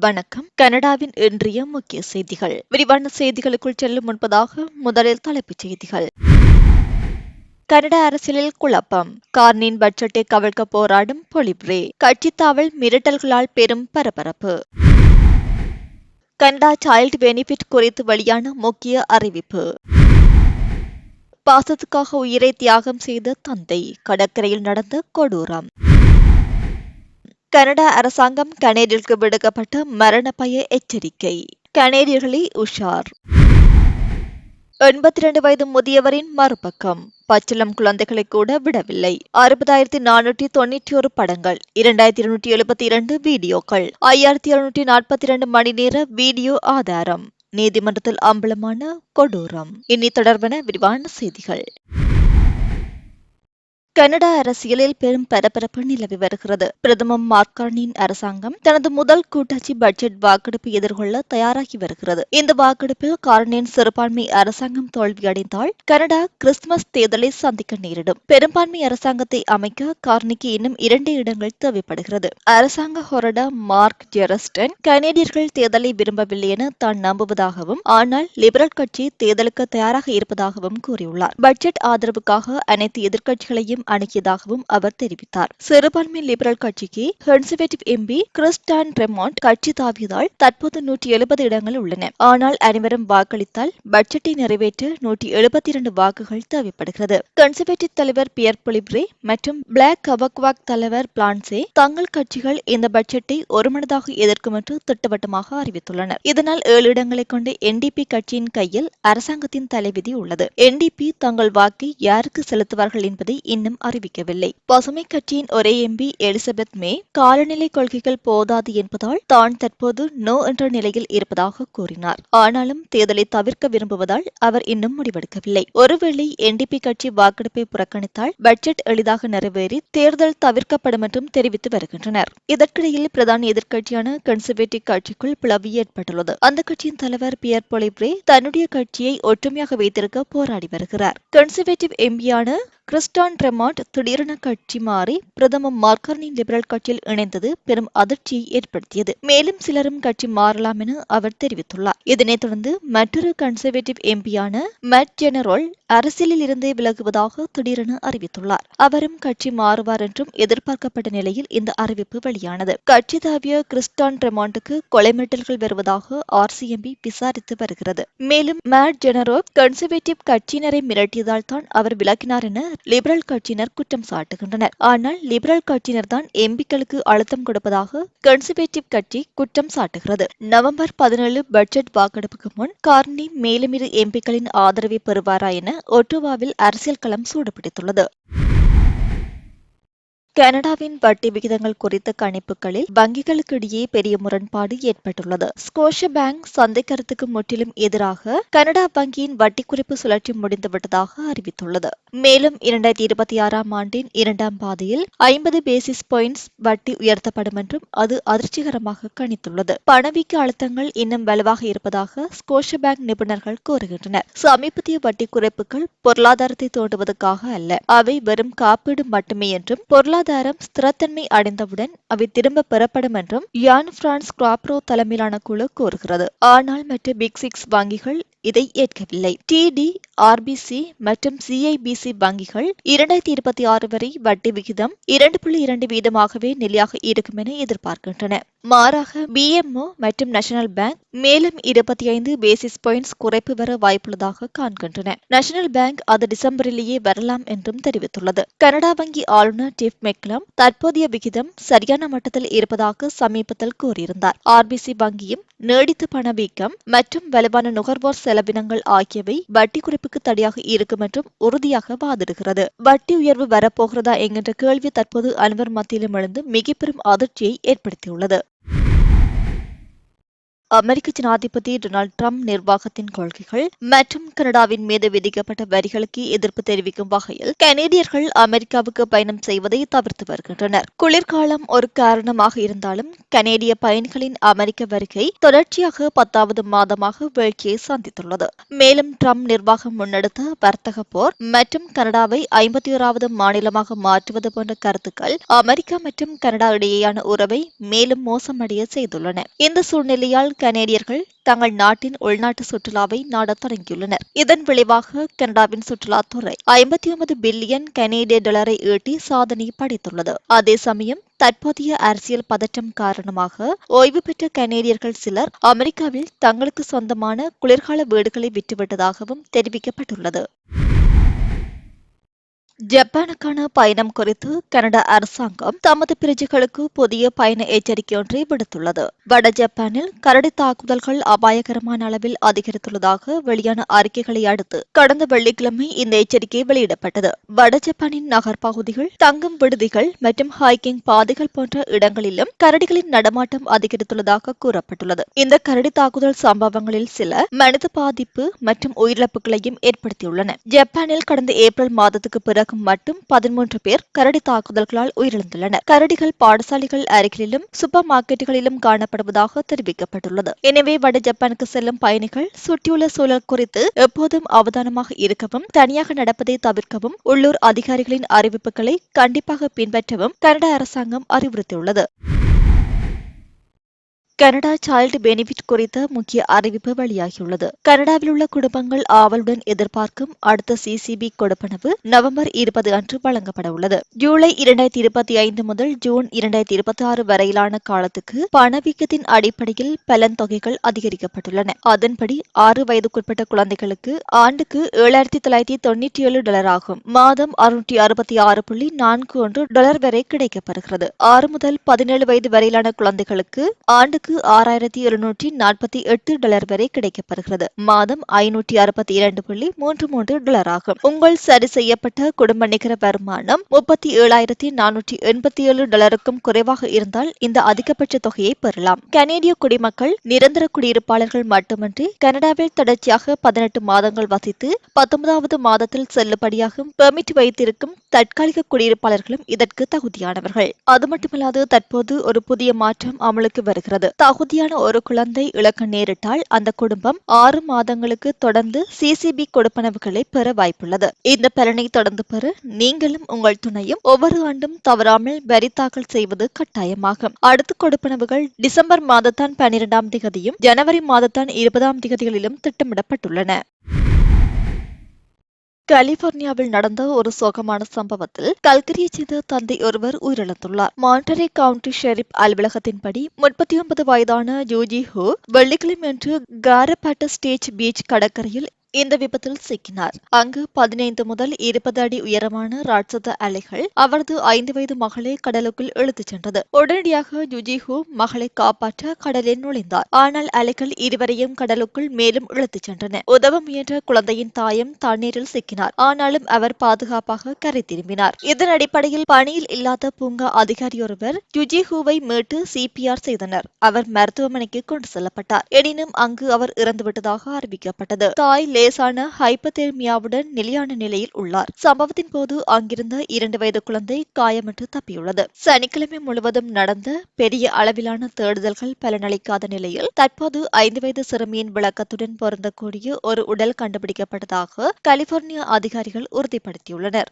வணக்கம். கனடாவின் இன்றைய முக்கிய செய்திகள். விரிவான செய்திகளுக்குள் செல்லும் முன்பதாக முதலில் தலைப்புச் செய்திகள். கனடா அரசியலில் குழப்பம். கார்னின் பட்ஜெட்டை கவிழ்க்க போராடும் பொலிப்ரே. கட்சி தாவல் மிரட்டல்களால் பெரும் பரபரப்பு. கனடா சைல்டு பெனிஃபிட் குறித்து வெளியான முக்கிய அறிவிப்பு. பாசத்துக்காக உயிரை தியாகம் செய்த தந்தை கடற்கரையில் நடந்த கொடூரம். கனடா அரசாங்கம் கனேடியர்களுக்கு விடுக்கப்பட்ட மரண பய எச்சரிக்கை. கனேடியர்களே உஷார். எண்பத்தி இரண்டு வயது முதியவரின் மறுபக்கம். பச்சிலம் குழந்தைகளை கூட விடவில்லை. அறுபதாயிரத்தி நானூற்றி தொன்னூற்றி ஒரு படங்கள் இரண்டாயிரத்தி இருநூற்றி எழுபத்தி இரண்டு வீடியோக்கள் ஐயாயிரத்தி எழுநூற்றி நாற்பத்தி இரண்டு மணி நேர வீடியோ ஆதாரம் நீதிமன்றத்தில் அம்பலமான கொடூரம். இனி தொடர்பான விரிவான செய்திகள். கனடா அரசியலில் பெரும் பரபரப்பு நிலவி வருகிறது. பிரதமர் மார்கார்னின் அரசாங்கம் தனது முதல் கூட்டாட்சி பட்ஜெட் வாக்கெடுப்பு எதிர்கொள்ள தயாராகி வருகிறது. இந்த வாக்கெடுப்பில் கார்னின் சிறுபான்மை அரசாங்கம் தோல்வியடைந்தால் கனடா கிறிஸ்துமஸ் தேர்தலை சந்திக்க நேரிடும். பெரும்பான்மை அரசாங்கத்தை அமைக்க கார்னிக்கு இன்னும் இரண்டு இடங்கள் தேவைப்படுகிறது. அரசாங்க ஹொரடா மார்க் ஜெரஸ்டன் கனேடியர்கள் தேர்தலை விரும்பவில்லை என தான் நம்புவதாகவும் ஆனால் லிபரல் கட்சி தேர்தலுக்கு தயாராக இருப்பதாகவும் கூறியுள்ளார். பட்ஜெட் ஆதரவுக்காக அனைத்து எதிர்க்கட்சிகளையும் அணுகியதாகவும் அவர் தெரிவித்தார். சிறுபான்மை லிபரல் கட்சிக்கு கன்சர்வேட்டிவ் எம்பி கிறிஸ்டான் ரெமாண்ட் கட்சி தாவியதால் தற்போது நூற்றி எழுபது இடங்கள் உள்ளன. ஆனால் அனைவரும் வாக்களித்தால் பட்ஜெட்டை நிறைவேற்ற நூற்றி எழுபத்தி இரண்டு வாக்குகள் தேவைப்படுகிறது. கன்சர்வேட்டிவ் தலைவர் பியர் பொலிப்ரே மற்றும் பிளாக் கவக்வாக் தலைவர் பிளான்சே தங்கள் கட்சிகள் இந்த பட்ஜெட்டை ஒருமனதாக எதிர்க்கும் என்று திட்டவட்டமாக அறிவித்துள்ளனர். இதனால் ஏழு இடங்களை கொண்ட என்டிபி கட்சியின் கையில் அரசாங்கத்தின் தலைவிதி உள்ளது. என்டிபி தங்கள் வாக்கை யாருக்கு செலுத்துவார்கள் என்பதை இன்னும் அறிவிக்கவில்லை. பசுமை கட்சியின் ஒரே எம்பி எலிசபெத் மே காலநிலை கொள்கைகள் போதாது என்பதால் தான் தற்போது நோ என்ற நிலையில் இருப்பதாக கூறினார். ஆனாலும் தேர்தலை தவிர்க்க விரும்புவதால் அவர் இன்னும் முடிவெடுக்கவில்லை. ஒருவேளை என்டிபி கட்சி வாக்கெடுப்பை புறக்கணித்தால் பட்ஜெட் எளிதாக நிறைவேறி தேர்தல் தவிர்க்கப்படும் என்றும் தெரிவித்து வருகின்றனர். இதற்கிடையில் பிரதான எதிர்க்கட்சியான கன்சர்வேட்டிவ் கட்சிக்குள் பிளவு ஏற்பட்டுள்ளது. அந்த கட்சியின் தலைவர் பியர் பொலிப்ரே தன்னுடைய கட்சியை ஒற்றுமையாக வைத்திருக்க போராடி வருகிறார். கன்சர்வேட்டிவ் எம்பியான கிறிஸ்டான் ரெமாண்ட் திடீரென கட்சி மாறி பிரதம மார்கர்னின் லிபரல் கட்சியில் இணைந்தது பெரும் அதிர்ச்சியை ஏற்படுத்தியது. மேலும் சிலரும் கட்சி மாறலாம் என அவர் தெரிவித்துள்ளார். இதனைத் தொடர்ந்து மற்றொரு கன்சர்வேட்டிவ் எம்பியான மேட் ஜெனரோல் அரசியலில் இருந்தே விலகுவதாக திடீரென அறிவித்துள்ளார். அவரும் கட்சி மாறுவார் என்றும் எதிர்பார்க்கப்பட்ட நிலையில் இந்த அறிவிப்பு வெளியானது. கட்சி தாவிய கிறிஸ்டான் ரெமாண்டுக்கு கொலை மிரட்டல்கள் வருவதாக ஆர்சிஎம்பி விசாரித்து வருகிறது. மேலும் மேட் ஜெனரோ கன்சர்வேட்டிவ் கட்சியினரை மிரட்டியதால் தான் அவர் விலகினார் என லிபரல் கட்சியினர் குற்றம் சாட்டுகின்றனர். ஆனால் லிபரல் கட்சியினர் தான் எம்பிக்களுக்கு அழுத்தம் கொடுப்பதாக கன்சர்வேட்டிவ் கட்சி குற்றம் சாட்டுகிறது. நவம்பர் பதினேழு பட்ஜெட் வாக்கெடுப்புக்கு முன் கார்னி மேலும் இரு எம்பிக்களின் ஆதரவை பெறுவாரா என ஒட்டுவாவில் அரசியல் களம் சூடுபிடித்துள்ளது. கனடாவின் வட்டி விகிதங்கள் குறித்த கணிப்புகளில் வங்கிகளுக்கு இடையே பெரிய முரண்பாடு ஏற்பட்டுள்ளது. ஸ்கோஷ பேங்க் சந்தை கருத்துக்கு முற்றிலும் எதிராக கனடா வங்கியின் வட்டி குறிப்பு சுழற்சி முடிந்துவிட்டதாக அறிவித்துள்ளது. மேலும் இரண்டாயிரத்தி இருபத்தி ஆறாம் ஆண்டின் இரண்டாம் பாதையில் ஐம்பது பேசிஸ் பாயிண்ட்ஸ் வட்டி உயர்த்தப்படும் என்றும் அது அதிர்ச்சிகரமாக கணித்துள்ளது. பணவீக்க அழுத்தங்கள் இன்னும் வலுவாக இருப்பதாக ஸ்கோஷ பேங்க் நிபுணர்கள் கூறுகின்றனர். சமீபத்திய வட்டி குறைப்புகள் பொருளாதாரத்தை தோண்டுவதற்காக அல்ல அவை வெறும் காப்பீடு மட்டுமே என்றும் பொருளாதார பொருளாதாரம் ஸ்திரத்தன்மை அடைந்தவுடன் அவை திரும்ப பெறப்படும் என்றும் யான் பிரான்ஸ் கிராப்ரோ தலைமையிலான குழு கூறுகிறது. ஆனால் மற்ற பிக் சிக்ஸ் வங்கிகள் இதை ஏற்கவில்லை. டிடி ஆர்பிசி மற்றும் சிஐபிசி வங்கிகள் இரண்டாயிரத்தி இருபத்தி ஆறு வரை வட்டி விகிதம் இரண்டு புள்ளி இரண்டு வீதமாகவே நிலையாக இருக்கும் என எதிர்பார்க்கின்றன. மாறாக பிஎம்ஓ மற்றும் நேஷனல் பேங்க் மேலும் இருபத்தி ஐந்து பேசிஸ் பாயிண்ட்ஸ் குறைப்பு வர வாய்ப்புள்ளதாக காண்கின்றன. நேஷனல் பேங்க் அது டிசம்பரிலேயே வரலாம் என்றும் தெரிவித்துள்ளது. கனடா வங்கி ஆளுநர் டிப் மெக்லம் தற்போதைய விகிதம் சரியான மட்டத்தில் இருப்பதாக சமீபத்தில் கூறியிருந்தார். ஆர்பிசி வங்கியும் நீடித்த பணவீக்கம் மற்றும் வலுவான நுகர்வோர் செலவினங்கள் ஆகியவை வட்டி குறைப்புக்கு தடையாக இருக்கும் என்றும் உறுதியாக வாதிடுகிறது. வட்டி உயர்வு வரப்போகிறதா என்கின்ற கேள்வி தற்போது அனைவர் மத்தியிலும் எழுந்து மிக பெரும் அதிர்ச்சியை ஏற்படுத்தியுள்ளது. அமெரிக்க ஜனாதிபதி டொனால்ட் ட்ரம்ப் நிர்வாகத்தின் கொள்கைகள் மற்றும் கனடாவின் மீது விதிக்கப்பட்ட வரிகளுக்கு எதிர்ப்பு தெரிவிக்கும் வகையில் கனேடியர்கள் அமெரிக்காவுக்கு பயணம் செய்வதை தவிர்த்து வருகின்றனர். குளிர்காலம் ஒரு காரணமாக இருந்தாலும் கனேடிய பயணிகளின் அமெரிக்க வருகை தொடர்ச்சியாக பத்தாவது மாதமாக வீழ்ச்சியை சந்தித்துள்ளது. மேலும் ட்ரம்ப் நிர்வாகம் முன்னெடுத்த வர்த்தக போர் மற்றும் கனடாவை ஐம்பத்தி ஓராவது மாநிலமாக மாற்றுவது போன்ற கருத்துக்கள் அமெரிக்கா மற்றும் கனடா இடையேயான உறவை மேலும் மோசமடைய செய்துள்ளன. இந்த சூழ்நிலையால் கனேடியர்கள் தங்கள் நாட்டின் உள்நாட்டு சுற்றுலாவை நாடத் தொடங்கியுள்ளனர். இதன் விளைவாக கனடாவின் சுற்றுலாத்துறை ஐம்பத்தி ஒன்பது பில்லியன் கனேடிய டாலரை ஈட்டி சாதனை படைத்துள்ளது. அதே சமயம் தற்போதைய அரசியல் பதற்றம் காரணமாக ஓய்வு பெற்ற கனேடியர்கள் சிலர் அமெரிக்காவில் தங்களுக்கு சொந்தமான குளிர்கால வீடுகளை விட்டுவிட்டதாகவும் தெரிவிக்கப்பட்டுள்ளது. ஜப்பானுக்கான பயணம் குறித்து கனடா அரசாங்கம் தமது பிரஜைகளுக்கு புதிய பயண எச்சரிக்கை ஒன்றை விடுத்துள்ளது. வட ஜப்பானில் கரடி தாக்குதல்கள் அபாயகரமான அளவில் அதிகரித்துள்ளதாக வெளியான அறிக்கைகளை அடுத்து கடந்த வெள்ளிக்கிழமை இந்த எச்சரிக்கை வெளியிடப்பட்டது. வட ஜப்பானின் நகர் பகுதிகள் தங்கும் விடுதிகள் மற்றும் ஹைக்கிங் பாதைகள் போன்ற இடங்களிலும் கரடிகளின் நடமாட்டம் அதிகரித்துள்ளதாக கூறப்பட்டுள்ளது. இந்த கரடி தாக்குதல் சம்பவங்களில் சில மனித பாதிப்பு மற்றும் உயிரிழப்புகளையும் ஏற்படுத்தியுள்ளன. ஜப்பானில் கடந்த ஏப்ரல் மாதத்துக்கு பிறகு மட்டும் பதிமூன்று பேர் கரடி தாக்குதல்களால் உயிரிழந்துள்ளனர். கரடிகள் பாடசாலைகள் அருகிலும் சூப்பர் மார்க்கெட்டுகளிலும் காணப்படுவதாக தெரிவிக்கப்பட்டுள்ளது. எனவே வட ஜப்பானுக்கு செல்லும் பயணிகள் சுற்றியுள்ள சூழல் குறித்து எப்போதும் அவதானமாக இருக்கவும் தனியாக நடப்பதை தவிர்க்கவும் உள்ளூர் அதிகாரிகளின் அறிவிப்புகளை கண்டிப்பாக பின்பற்றவும் கனடா அரசாங்கம் அறிவுறுத்தியுள்ளது. கனடா சைல்டு பெனிஃபிட் குறித்த முக்கிய அறிவிப்பு வெளியாகியுள்ளது. கனடாவில் உள்ள குடும்பங்கள் ஆவலுடன் எதிர்பார்க்கும் அடுத்த சிசிபி கொடுப்பனவு நவம்பர் இருபது அன்று வழங்கப்பட உள்ளது. ஜூலை இரண்டாயிரத்தி இருபத்தி ஐந்து முதல் ஜூன் இரண்டாயிரத்தி இருபத்தி ஆறு வரையிலான காலத்துக்கு பணவீக்கத்தின் அடிப்படையில் பலன் தொகைகள் அதிகரிக்கப்பட்டுள்ளன. அதன்படி ஆறு வயதுக்குட்பட்ட குழந்தைகளுக்கு ஆண்டுக்கு ஏழாயிரத்தி தொள்ளாயிரத்தி தொண்ணூற்றி ஏழு டாலர் ஆகும். மாதம் அறுநூற்றி அறுபத்தி ஆறு புள்ளி நான்கு ஒன்று டாலர் வரை கிடைக்கப்பெறுகிறது ஆறு முதல் பதினேழு வயது வரையிலான குழந்தைகளுக்கு ஆண்டுக்கு ஆறாயிரத்தி எழுநூற்றி நாற்பத்தி எட்டு டாலர் வரை கிடைக்கப்படுகிறது. மாதம் ஐநூற்றி அறுபத்தி இரண்டு புள்ளி மூன்று மூன்று டாலர் ஆகும். உங்கள் சரி செய்யப்பட்ட குடும்ப நிகர வருமானம் முப்பத்தி ஏழாயிரத்தி நானூற்றி எண்பத்தி ஏழு டாலருக்கும் குறைவாக இருந்தால் இந்த அதிகபட்ச தொகையை பெறலாம். கனேடிய குடிமக்கள் நிரந்தர குடியிருப்பாளர்கள் மட்டுமின்றி கனடாவில் தொடர்ச்சியாக பதினெட்டு மாதங்கள் வசித்து பத்தொன்பதாவது மாதத்தில் செல்லுபடியாகும் பெர்மிட் வைத்திருக்கும் தற்காலிக குடியிருப்பாளர்களும் இதற்கு தகுதியானவர்கள். அது மட்டுமல்லாது தற்போது ஒரு புதிய மாற்றம் அமலுக்கு வருகிறது. தகுதியான ஒரு குழந்தை இழக்க நேரிட்டால் அந்த குடும்பம் ஆறு மாதங்களுக்கு தொடர்ந்து சிசிபி கொடுப்பனவுகளை பெற வாய்ப்புள்ளது. இந்த பலனை தொடர்ந்து பெற நீங்களும் உங்கள் துணையும் ஒவ்வொரு ஆண்டும் தவறாமல் வரி தாக்கல் செய்வது கட்டாயமாகும். அடுத்த கொடுப்பனவுகள் டிசம்பர் மாதத்தான் பனிரெண்டாம் திகதியும் ஜனவரி மாதத்தான் இருபதாம் திகதிகளிலும் திட்டமிடப்பட்டுள்ளன. கலிபோர்னியாவில் நடந்த ஒரு சோகமான சம்பவத்தில் கல்கரியைச் சேர்ந்த தந்தை ஒருவர் உயிரிழந்துள்ளார். மாண்டரே கவுண்டி ஷெரிப் அலுவலகத்தின்படி முப்பத்தி ஒன்பது வயதான ஜூஜி ஹூ வெள்ளிக்கிழமை வெள்ளிக்கிழமையன்று காரபாட்ட ஸ்டேஜ் பீச் கடற்கரையில் இந்த விபத்தில் சிக்கினார்? அங்கு பதினைந்து முதல் இருபது அடி உயரமான ராட்சத அலைகள் அவரது ஐந்து வயது மகளை கடலுக்குள் இழுத்துச் சென்றது. உடனடியாக ஜுஜிஹு மகளை காப்பாற்ற கடலில் நுழைந்தார். ஆனால் அலைகள் இருவரையும் கடலுக்குள் மேலும் இழுத்துச் சென்றன. உதவ முயன்ற குழந்தையின் தாயம் தண்ணீரில் சிக்கினார். ஆனாலும் அவர் பாதுகாப்பாக கரை திரும்பினார். இதன் அடிப்படையில் பணியில் இல்லாத பூங்கா அதிகாரியொருவர் ஜுஜிஹுவை மீட்டு சிபிஆர் செய்தனர். அவர் மருத்துவமனைக்கு கொண்டு செல்லப்பட்டார். எனினும் அங்கு அவர் இறந்துவிட்டதாக அறிவிக்கப்பட்டது. தாய் லேசான ஹைப்பதேர்மியாவுடன் நிலையான நிலையில் உள்ளார். சம்பவத்தின் போது அங்கிருந்த இரண்டு வயது குழந்தை காயமற்று தப்பியுள்ளது. சனிக்கிழமை முழுவதும் நடந்த பெரிய அளவிலான தேடுதல்கள் பலனளிக்காத நிலையில் தற்போது ஐந்து வயது சிறுமியின் விளக்கத்துடன் பொருந்தக்கூடிய ஒரு உடல் கண்டுபிடிக்கப்பட்டதாக கலிபோர்னியா அதிகாரிகள் உறுதிப்படுத்தியுள்ளனர்.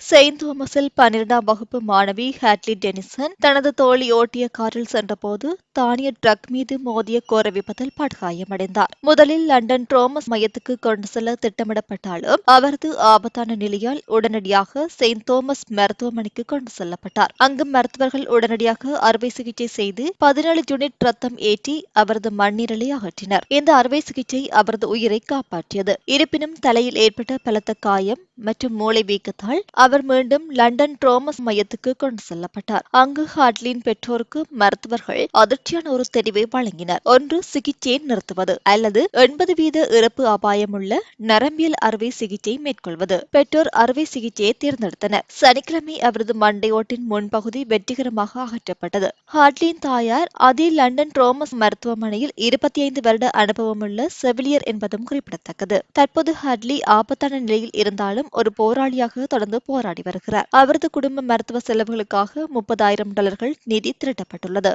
செயின்ட் தோமஸில் பன்னிரெண்டாம் வகுப்பு மாணவி ஹேட்லி டெனிசன் தனது தோழி ஓட்டிய காரில் சென்றபோது தானிய ட்ரக் மீது மோதிய கோர விபத்தில் படுகாயமடைந்தார். முதலில் லண்டன் ட்ரோமஸ் மையத்துக்கு கொண்டு செல்ல திட்டமிடப்பட்டாலும் அவரது ஆபத்தான நிலையால் உடனடியாக செயின்ட் தோமஸ் மருத்துவமனைக்கு கொண்டு செல்லப்பட்டார். அங்கு மருத்துவர்கள் உடனடியாக அறுவை சிகிச்சை செய்து பதினேழு யூனிட் ரத்தம் ஏற்றி அவரது மண்ணீரலை அகற்றினர். இந்த அறுவை சிகிச்சை அவரது உயிரை காப்பாற்றியது. இருப்பினும் தலையில் ஏற்பட்ட பலத்த காயம் மற்றும் மூளை வீக்கத்தால் அவர் மீண்டும் லண்டன் ட்ரோமஸ் மையத்துக்கு கொண்டு செல்லப்பட்டார். அங்கு ஹாட்லியின் பெற்றோருக்கு மருத்துவர்கள் அதிர்ச்சியான ஒரு தெரிவை வழங்கினர். ஒன்று சிகிச்சையை நிறுத்துவது அல்லது எண்பது வீத இறப்பு அபாயமுள்ள நரம்பியல் அறுவை சிகிச்சை மேற்கொள்வது. பெற்றோர் அறுவை சிகிச்சையை தேர்ந்தெடுத்தனர். சனிக்கிழமை அவரது மண்டையோட்டின் முன்பகுதி வெற்றிகரமாக அகற்றப்பட்டது. ஹாட்லியின் தாயார் அதே லண்டன் ட்ரோமஸ் மருத்துவமனையில் இருபத்தி ஐந்து வருட அனுபவமுள்ள செவிலியர் என்பதும் குறிப்பிடத்தக்கது. தற்போது ஹாட்லி ஆபத்தான நிலையில் இருந்தாலும் ஒரு போராளியாக தொடர்ந்து போராடி வருகிறார். அவரது குடும்ப மருத்துவ செலவுகளுக்காக முப்பதாயிரம் டாலர்கள் நிதி திரட்டப்பட்டுள்ளது.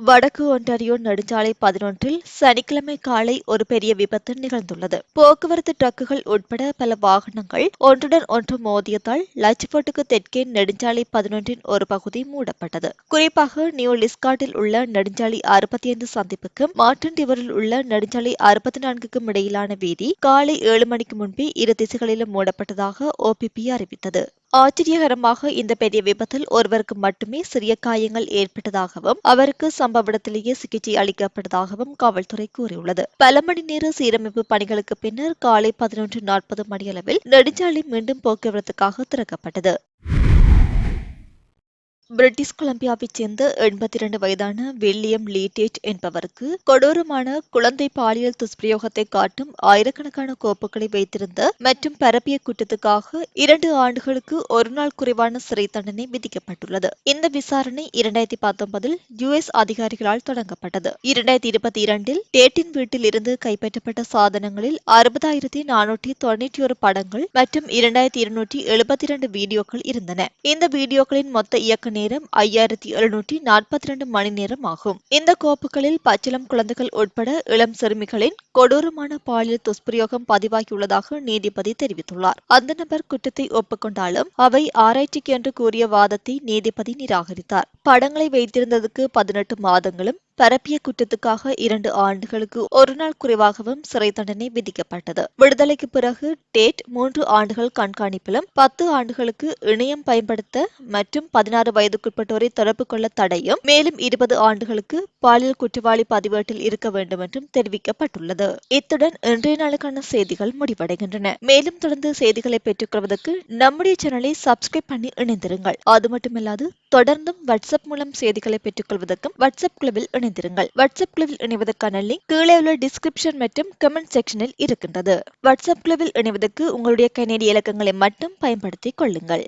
வடக்கு ஒன்டாரியோ நெடுஞ்சாலை பதினொன்றில் சனிக்கிழமை காலை ஒரு பெரிய விபத்து நிகழ்ந்துள்ளது. போக்குவரத்து ட்ரக்குகள் உட்பட பல வாகனங்கள் ஒன்றுடன் ஒன்று மோதியதால் லட்சபோட்டுக்கு தெற்கே நெடுஞ்சாலை பதினொன்றின் ஒரு பகுதி மூடப்பட்டது. குறிப்பாக நியூ லிஸ்காட்டில் உள்ள நெடுஞ்சாலை அறுபத்தி ஐந்து சந்திப்புக்கும் மார்டன் டிவரில் உள்ள நெடுஞ்சாலை அறுபத்தி நான்குக்கும் இடையிலான வீதி காலை ஏழு மணிக்கு முன்பே இரு திசைகளிலும் மூடப்பட்டதாக ஓபிபி அறிவித்தது. ஆச்சரியகரமாக இந்த பெரிய விபத்தில் ஒருவருக்கு மட்டுமே சிறிய காயங்கள் ஏற்பட்டதாகவும் அவருக்கு சம்பவ இடத்திலேயே சிகிச்சை அளிக்கப்பட்டதாகவும் காவல்துறை கூறியுள்ளது. பல மணி நேர சீரமைப்பு பணிகளுக்கு பின்னர் காலை பதினொன்று நாற்பது மணியளவில் நெடுஞ்சாலை மீண்டும் போக்குவரத்துக்காக திறக்கப்பட்டது. பிரிட்டிஷ் கொலம்பியாவைச் சேர்ந்த எண்பத்தி இரண்டு வயதான வில்லியம் லீட்டேட் என்பவருக்கு கொடூரமான குழந்தை பாலியல் துஷ்பிரயோகத்தை காட்டும் ஆயிரக்கணக்கான கோப்புகளை வைத்திருந்த மற்றும் பரப்பிய குற்றத்துக்காக இரண்டு ஆண்டுகளுக்கு ஒரு நாள் குறைவான சிறை தண்டனை விதிக்கப்பட்டுள்ளது. இந்த விசாரணை இரண்டாயிரத்தி பத்தொன்பதில் யுஎஸ் அதிகாரிகளால் தொடங்கப்பட்டது. இரண்டாயிரத்தி இருபத்தி இரண்டில் டேட்டின் வீட்டில் இருந்து கைப்பற்றப்பட்ட சாதனங்களில் அறுபதாயிரத்தி நானூற்றி தொண்ணூற்றி ஒரு படங்கள் மற்றும் இரண்டாயிரத்தி இருநூற்றி எழுபத்தி இரண்டு வீடியோக்கள் இருந்தன. இந்த வீடியோக்களின் மொத்த இயக்க நேரம் ஐயாயிரத்தி எழுநூற்றி நாற்பத்தி இரண்டு மணி நேரம் ஆகும் இந்த கோப்புகளில் பச்சிளம் குழந்தைகள் உட்பட இளம் சிறுமிகளின் கொடூரமான பாலியல் துஷ்பிரயோகம் பதிவாகியுள்ளதாக நீதிபதி தெரிவித்துள்ளார். அந்த நபர் குற்றத்தை ஒப்புக்கொண்டாலும் அவை ஆராய்ச்சிக்கு என்று கூறிய வாதத்தை நீதிபதி நிராகரித்தார். படங்களை வைத்திருந்ததுக்கு பதினெட்டு மாதங்களும் பரப்பிய குற்றத்துக்காக இரண்டு ஆண்டுகளுக்கு ஒரு நாள் குறைவாகவும் சிறை தண்டனை விதிக்கப்பட்டது. விடுதலைக்கு பிறகு டேட் மூன்று ஆண்டுகள் கண்காணிப்பிலும் பத்து ஆண்டுகளுக்கு இணையம் பயன்படுத்த மற்றும் பதினாறு வயதுக்குட்பட்டோரை தொடர்பு கொள்ள தடையும் மேலும் இருபது ஆண்டுகளுக்கு பாலியல் குற்றவாளி பதிவேட்டில் இருக்க வேண்டும் என்றும் தெரிவிக்கப்பட்டுள்ளது. இத்துடன் இன்றைய நாளுக்கான செய்திகள் முடிவடைகின்றன. மேலும் தொடர்ந்து செய்திகளை பெற்றுக்கொள்வதற்கு நம்முடைய சேனலை சப்ஸ்கிரைப் பண்ணி இணைந்திருங்கள். அது மட்டுமில்லாது தொடர்ந்தும் வாட்ஸ்அப் மூலம் செய்திகளை பெற்றுக்கொள்வதற்கும் வாட்ஸ்அப் குழுவில் இணைந்திருங்கள். வாட்ஸ்அப் குழுவில் இணைவதற்கான லிங்க் கீழே உள்ள டிஸ்கிரிப்ஷன் மற்றும் கமெண்ட் செக்ஷனில் இருக்கின்றது. வாட்ஸ்அப் குழுவில் இணைவதற்கு உங்களுடைய கனேடிய இலக்கங்களை மட்டும் பயன்படுத்திக் கொள்ளுங்கள்.